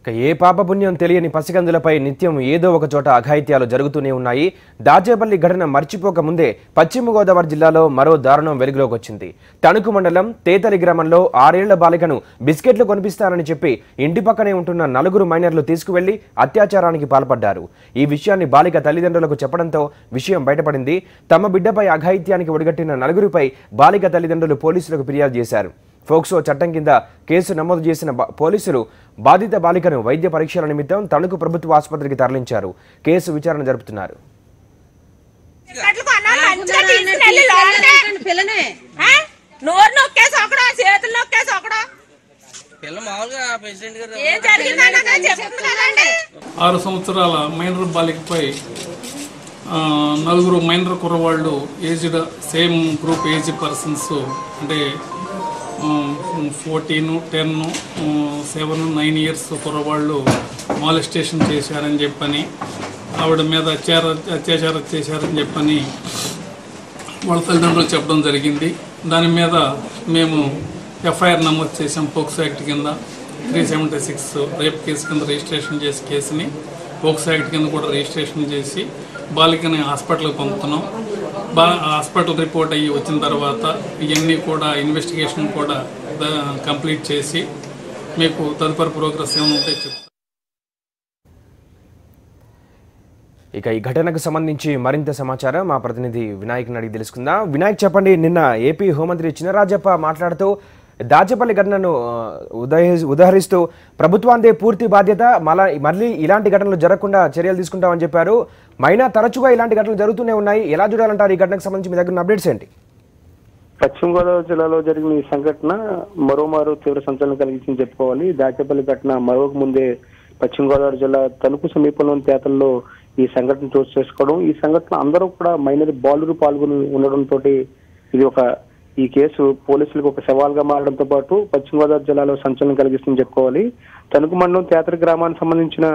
ఇక ఏ పాపపుణ్యం తెలియని పసికందులపై నిత్యం ఏదో ఒక చోట అఘాయిత్యాలు జరుగుతూనే ఉన్నాయి. దాచేపల్లి ఘటన మర్చిపోక ముందే పశ్చిమ గోదావరి జిల్లాలో మరో దారుణం వెలుగులోకి వచ్చింది. తణుకు మండలం తేతలి గ్రామంలో ఆరేళ్ళ బాలికను బిస్కెట్లు కొనిపిస్తానని చెప్పి ఇంటి పక్కనే ఉంటున్న నలుగురు మైనర్లు తీసుకువెళ్ళి అత్యాచారానికి పాల్పడ్డారు. ఈ విషయాన్ని బాలిక తల్లిదండ్రులకు చెప్పడంతో విషయం బయటపడింది. తమ బిడ్డపై అఘాయిత్యానికి ఒడిగట్టిన నలుగురిపై బాలిక తల్లిదండ్రులు పోలీసులకు ఫిర్యాదు చేశారు. ఫోక్సో చట్టం కింద కేసు నమోదు చేసిన పోలీసులు బాధిత బాలికను వైద్య పరీక్షల నిమిత్తం తణుకు ప్రభుత్వ ఆసుపత్రికి తరలించారు. కేసు విచారణ జరుపుతున్నారు. నోరు నొక్కేసి చేతులు నొక్కేసి ఆరు సంవత్సరాల మైనర్ బాలికపై నలుగురు మైనర్ కుర్రవాళ్ళు aged same group age persons అంటే fourteen ten seven nine years కుర్రవాళ్ళు మాలిస్టేషన్ చేశారని చెప్పని ఆవిడ మీద అత్యార అత్యాచారం చేశారని చెప్పని వాళ్ళ తల్లిదండ్రులు చెప్పడం జరిగింది. దాని మీద మేము ఎఫ్ఐఆర్ నమోదు చేసాం పోక్సో యాక్ట్ కింద three seventy six rape case కింద రిజిస్ట్రేషన్ చేసి కేసుని పోక్సో యాక్ట్ కింద కూడా రిజిస్ట్రేషన్ చేసి బాలికని హాస్పిటల్కి పంపుతున్నాం. బా హాస్పిటల్ రిపోర్ట్ అయ్యి వచ్చిన తర్వాత ఇవన్నీ కూడా ఇన్వెస్టిగేషన్ కూడా కంప్లీట్ చేసి మీకు తదుపరి ప్రోగ్రెస్ ఏముంటే ఉంటే చెప్తాం ఇక ఈ ఘటనకు సంబంధించి మరింత సమాచారం మా ప్రతినిధి వినాయక్ని అడిగి తెలుసుకుందాం. వినాయక్ చెప్పండి నిన్న ఏపీ హోంమంత్రి చినరాజప్ప మాట్లాడుతూ దాచేపల్లి ఘటనను ఉదహ ఉదహరిస్తూ ప్రభుత్వాందే పూర్తి బాధ్యత మళ్ళా మళ్ళీ ఇలాంటి ఘటనలు జరగకుండా చర్యలు తీసుకుంటామని చెప్పారు. మైనా తరచుగా ఇలాంటి ఘటనలు జరుగుతూనే ఉన్నాయి. ఎలా చూడాలంటారు ఈ ఘటనకు సంబంధించి మీ దగ్గర అప్డేట్స్ ఏంటి? పశ్చిమ గోదావరి జిల్లాలో జరిగిన ఈ సంఘటన మరోమారు తీవ్ర సంచలనం కలిగించింది చెప్పుకోవాలి. దాచేపల్లి ఘటన మరోకు ముందే పశ్చిమ గోదావరి జిల్లా తణుకు సమీపంలోని తేతల్లో ఈ సంఘటన చోటు చేసుకోవడం. ఈ సంఘటన అందరూ కూడా మైనర్ బాలురు పాల్గొని ఉండడంతో ఇది ఒక ఈ కేసు పోలీసులకు ఒక సవాల్గా మారడంతో పాటు పశ్చిమ గోదావరి జిల్లాలో సంచలనం కలిగిస్తుందని చెప్పుకోవాలి. తణుకు మండలం తేతరి గ్రామానికి సంబంధించిన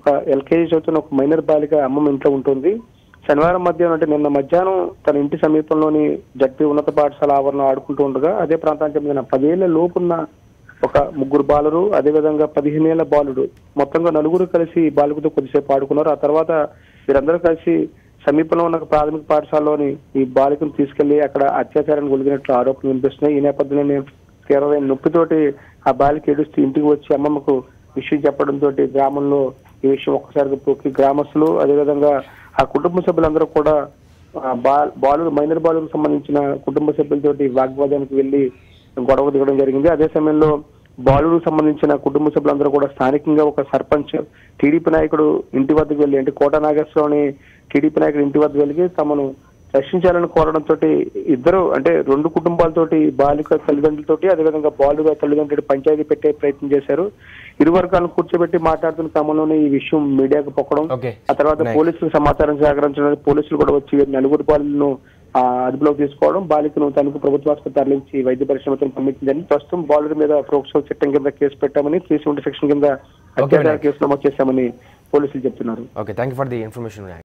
ఒక ఎల్కేజీ చదువుతున్న ఒక మైనర్ బాలిక అమ్మమ్మ ఇంట్లో ఉంటుంది. శనివారం మధ్యాహ్నం అంటే నిన్న మధ్యాహ్నం తన ఇంటి సమీపంలోని జడ్పీ ఉన్నత పాఠశాల ఆవరణ ఆడుకుంటూ ఉండగా అదే ప్రాంతానికి చెందిన పదేళ్ళ లోపున్న ఒక ముగ్గురు బాలురు అదేవిధంగా పదిహేనేళ్ళ బాలుడు మొత్తంగా నలుగురు కలిసి ఈ బాలికతో కొద్దిసేపు ఆడుకున్నారు. ఆ తర్వాత వీరందరూ కలిసి సమీపంలో ఉన్న ప్రాథమిక పాఠశాలలోని ఈ బాలికను తీసుకెళ్ళి అక్కడ అత్యాచారానికి ఒలిగినట్లు ఆరోపణలు వినిపిస్తున్నాయి. ఈ నేపథ్యంలోనే తీవ్రమైన నొప్పితోటి ఆ బాలిక ఏడుస్తూ ఇంటికి వచ్చి అమ్మమ్మకు విషయం చెప్పడంతో గ్రామంలో ఈ విషయం ఒక్కసారిగా పోకి గ్రామస్తులు అదేవిధంగా ఆ కుటుంబ సభ్యులందరూ కూడా బాలు మైనర్ బాలుకు సంబంధించిన కుటుంబ సభ్యులతోటి వాగ్వాదానికి వెళ్ళి గొడవ దిగడం జరిగింది. అదే సమయంలో బాలుకు సంబంధించిన కుటుంబ సభ్యులందరూ కూడా స్థానికంగా ఒక సర్పంచ్ టీడీపీ నాయకుడు ఇంటి వద్దకు వెళ్ళి అంటే కోట నాగేశ్వరరావుని టీడీపీ నాయకుడు ఇంటి వద్దకు వెళ్ళి తమను రక్షించాలని కోరడంతో ఇద్దరు అంటే రెండు కుటుంబాలతోటి బాలిక తల్లిదండ్రులతోటి అదేవిధంగా బాలుగా తల్లిదండ్రులు పంచాయతీ పెట్టే ప్రయత్నం చేశారు ఇరు వర్గాలను కూర్చోబెట్టి మాట్లాడుతున్న క్రమంలోనే ఈ విషయం మీడియాకు పొక్కడం. ఆ తర్వాత. పోలీసులకు సమాచారం సేకరించడం పోలీసులు కూడా వచ్చి నలుగురు బాలులను అదుపులోకి తీసుకోవడం బాలికను తనకు ప్రభుత్వ ఆసుపత్రి తరలించి వైద్య పరిశ్రమతో పంపించిందని ప్రస్తుతం బాలుడి మీద ప్రోక్సో చట్టం కింద కేసు పెట్టామని త్రీ సెవెంటీ సెక్షన్ కింద అత్యాచార. కేసు నమోదు చేశామని పోలీసులు చెప్తున్నారు okay thank you for the information Vinayak